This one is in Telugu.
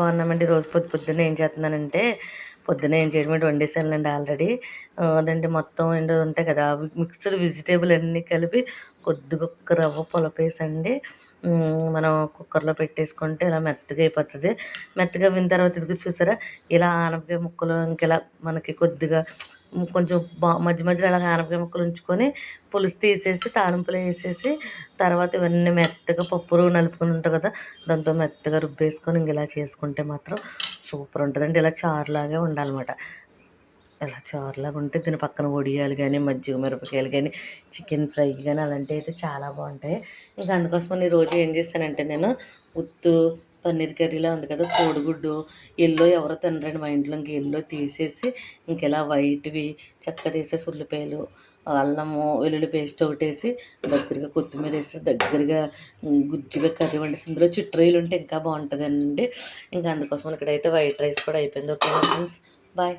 బాగున్నామండి. రోజు పొద్దు పొద్దున్న ఏం చేస్తున్నానంటే పొద్దున్న ఏం చేయడం అంటే వండేసానులేండి ఆల్రెడీ. అదంటే మొత్తం ఏంటో ఉంటాయి కదా. మిక్స్డ్ వెజిటేబుల్ అన్నీ కలిపి కొద్దిగా ఒక్క రవ్వ పొలపేసండి. మనం కుక్కర్లో పెట్టేసుకుంటే ఇలా మెత్తగా అయిపోతుంది. మెత్తగా అయిన తర్వాత ఇది చూసారా? ఇలా ఆనపకాయ ముక్కలు ఇంకెలా మనకి కొద్దిగా కొంచెం బా మధ్య మధ్యలో అలా ఆనపకాయ ముక్కలు ఉంచుకొని పులుసు తీసేసి తాలింపులు వేసేసి తర్వాత ఇవన్నీ మెత్తగా పప్పులు నలుపుకొని ఉంటుంది కదా దాంతో మెత్తగా రుబ్బేసుకొని ఇంక ఇలా చేసుకుంటే మాత్రం సూపర్ ఉంటుందండి. ఇలా చారులాగే ఉండాలన్నమాట. ఇలా చారులాగా ఉంటే దీని పక్కన వడియాలు కానీ మజ్జిగ మిరపకాయలు కానీ చికెన్ ఫ్రై కానీ అలాంటివి అయితే చాలా బాగుంటాయి. ఇంకా అందుకోసం ఈ రోజు ఏం చేస్తానంటే నేను ఉత్తు పన్నీర్ కర్రీలా ఉంది కదా కోడిగుడ్డు ఎల్లో ఎవరో తినరండి మా ఇంట్లో ఇంక ఎల్లో తీసేసి ఇంకెలా వైట్వి చెక్క తీసేసి ఉల్లిపాయలు అల్లము వెల్లుల్లి పేస్ట్ ఒకటి వేసి దగ్గరగా కొత్తిమీర వేసి దగ్గరగా గుజ్జుగా కర్రీ వండేసి ఇందులో చిట్రీలు ఉంటే ఇంకా బాగుంటుందండి. ఇంకా అందుకోసం ఇక్కడైతే వైట్ రైస్ కూడా అయిపోయింది. Okay friends? బాయ్.